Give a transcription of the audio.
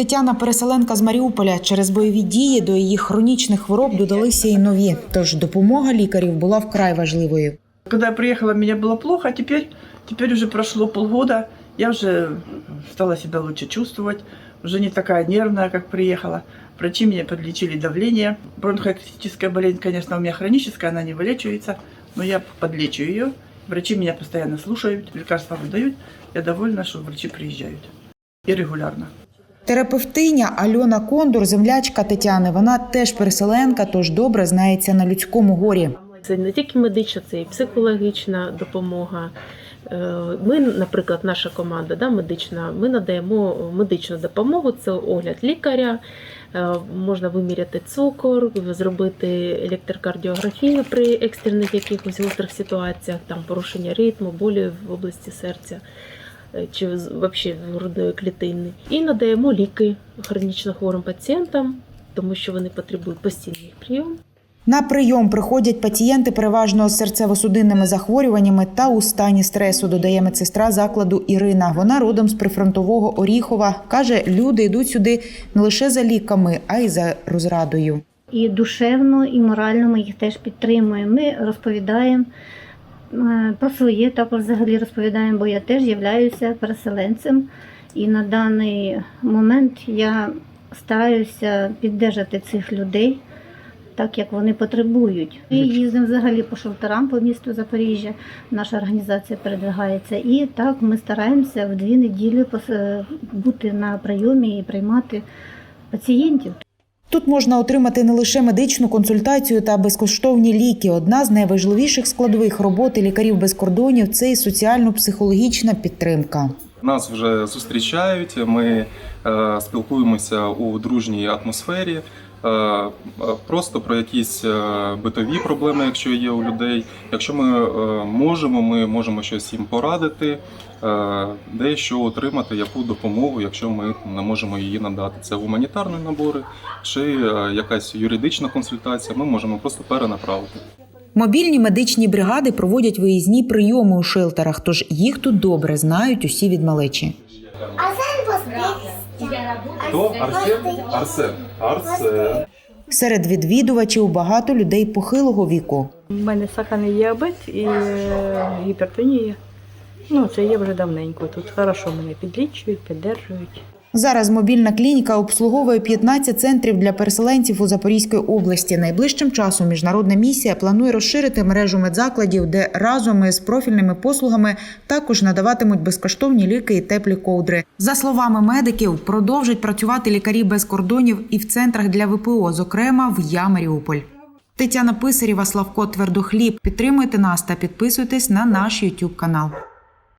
Тетяна переселенка з Маріуполя. Через бойові дії до її хронічних хвороб додалися і нові. Тож допомога лікарів була вкрай важливою. Когда я приехала, мне было плохо, а теперь, теперь уже прошло полгода, я уже стала себя лучше чувствовать, уже не такая нервная, как приехала. Врачи мне подлечили давление. Бронхоактическая болезнь, конечно, у меня хроническая, она не вылечивается, но я подлечу ее. Врачи меня постоянно слушают, лекарства выдают. Я довольна, что врачи приезжают. И регулярно. Терапевтиня Альона Кондур, землячка Тетяни. Вона теж переселенка, тож добре знається на людському горі. Це не тільки медична, це і психологічна допомога. Е, Ми, наприклад, наша команда да, медична, ми надаємо медичну допомогу. Це огляд лікаря, е, можна виміряти цукор, зробити електрокардіографію при екстрених якихось гострих ситуаціях, там порушення ритму, болі в області серця чи взагалі грудної клітини. І надаємо ліки хронічно хворим пацієнтам, тому що вони потребують постійний прийом. На прийом приходять пацієнти переважно з серцево-судинними захворюваннями та у стані стресу, додає медсестра закладу Ірина. Вона родом з прифронтового Оріхова. Каже, люди йдуть сюди не лише за ліками, а й за розрадою. і душевно, і морально ми їх теж підтримуємо. Ми розповідаємо про своє, також взагалі розповідаємо, бо я теж являюся переселенцем. І на даний момент я стараюся піддержати цих людей. Так як вони потребують. Ми їздимо взагалі по шелтерам по місту Запоріжжя. Наша організація передвигається. І так ми стараємося в дві неділі бути на прийомі і приймати пацієнтів. Тут можна отримати не лише медичну консультацію та безкоштовні ліки. Одна з найважливіших складових роботи лікарів без кордонів це і соціально-психологічна підтримка. Нас вже зустрічають. Ми е, спілкуємося у дружній атмосфері. Е, е, Просто про якісь е, битові проблеми, якщо є у людей. Якщо ми можемо, ми можемо щось їм порадити, дещо отримати, яку допомогу, якщо ми не можемо її надати. Це гуманітарні набори чи якась юридична консультація. Ми можемо просто перенаправити. Мобільні медичні бригади проводять виїзні прийоми у шелтерах, тож їх тут добре знають усі від малечі. Хто Арсен? Арсен. Арсен. Серед відвідувачів багато людей похилого віку. У мене сахарний діабет і е, гіпертонія. Ну, це є вже давненько. Тут хорошо мене підлічують, піддержують. Зараз мобільна клініка обслуговує 15 центрів для переселенців у Запорізькій області. Найближчим часом міжнародна місія планує розширити мережу медзакладів, де разом із профільними послугами також надаватимуть безкоштовні ліки і теплі ковдри. За словами медиків, продовжать працювати лікарі без кордонів і в центрах для ВПО, зокрема в Я Маріуполь. Тетяна Писарєва, Славко Твердохліб. Підтримуйте нас та підписуйтесь на наш YouTube канал.